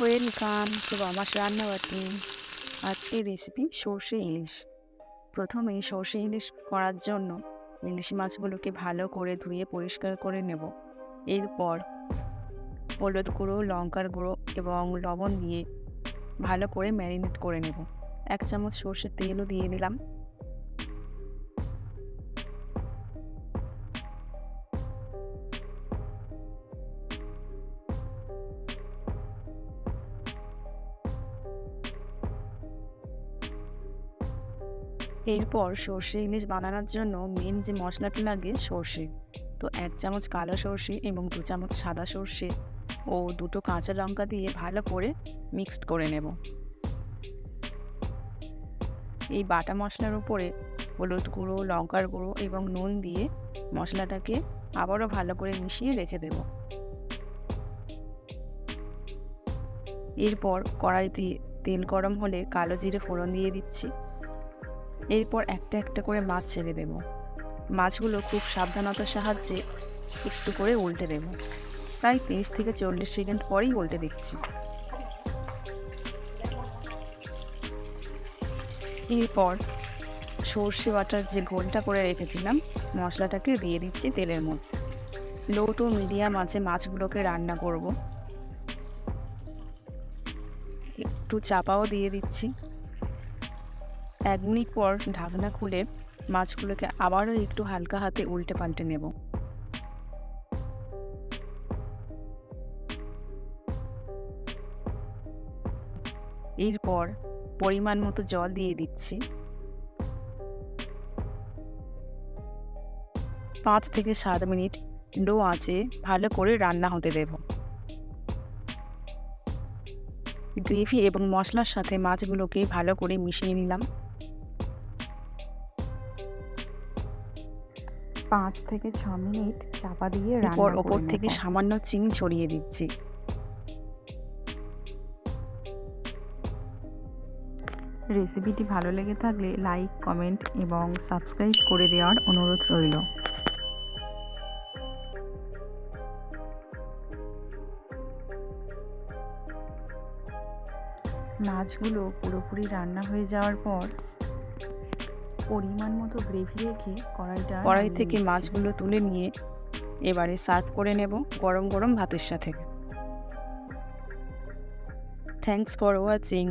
Welcome to মামাস রান্নাবাটি আজকের recipe সর্ষে ইলিশ। প্রথমে সর্ষে ইলিশ করার জন্য ইলিশ মাছগুলোকে ভালো করে ধুয়ে পরিষ্কার করে নেব। এরপর হলুদ গুঁড়ো, লঙ্কার গুঁড়ো এবং লবণ দিয়ে ভালো করে ম্যারিনেট করে নেব। এক চামচ সর্ষের তেলও দিয়ে দিলাম। এরপর সর্ষে ইলিশ বানানোর জন্য মেন যে মশলাটি লাগে সর্ষে। তো এক চামচ কালো সর্ষে এবং দু চামচ সাদা সর্ষে ও দুটো কাঁচা লঙ্কা দিয়ে ভালো করে মিক্সড করে নেব। এই বাটা মশলার উপরে হলুদ গুঁড়ো, লঙ্কার গুঁড়ো এবং নুন দিয়ে মশলাটাকে আবারও ভালো করে মিশিয়ে রেখে দেব। এরপর কড়াইতে তেল গরম হলে কালো জিরে ফোড়ন দিয়ে দিচ্ছি। এরপর একটা একটা করে মাছ ছেড়ে দেব। মাছগুলো খুব সাবধানতার সাহায্যে একটু করে উল্টে দেব। প্রায় তিরিশ থেকে চল্লিশ সেকেন্ড পরেই উল্টে দিচ্ছি এরপর সর্ষে বাটার যে ঘোলটা করে রেখেছিলাম, মশলাটাকে দিয়ে দিচ্ছি তেলের মধ্যে। লো টু মিডিয়াম আছে মাছগুলোকে রান্না করব। একটু চাপাও দিয়ে দিচ্ছি। এক মিনিট পর ঢাকনা খুলে মাছগুলোকে আবারও একটু হালকা হাতে উল্টে পাল্টে নেব। এরপর পরিমাণ মতো জল দিয়ে দিচ্ছি। পাঁচ থেকে সাত মিনিট লো আঁচে ভালো করে রান্না হতে দেব। গ্রেভি এবং মশলার সাথে মাছগুলোকে ভালো করে মিশিয়ে নিলাম। পাঁচ থেকে ছ মিনিট চাপা দিয়ে এরপর ওপর থেকে সামান্য চিনি ছড়িয়ে দিচ্ছি। রেসিপিটি ভালো লেগে থাকলে লাইক কমেন্ট এবং সাবস্ক্রাইব করে দেওয়ার অনুরোধ রইল। মাছগুলো পুরোপুরি রান্না হয়ে যাওয়ার পর পরিমাণ মতো গ্রেভি রেখে কড়াইটা কড়াই থেকে মাছগুলো তুলে নিয়ে এবারে সার্ভ করে নেব গরম গরম ভাতের সাথে। Thanks for watching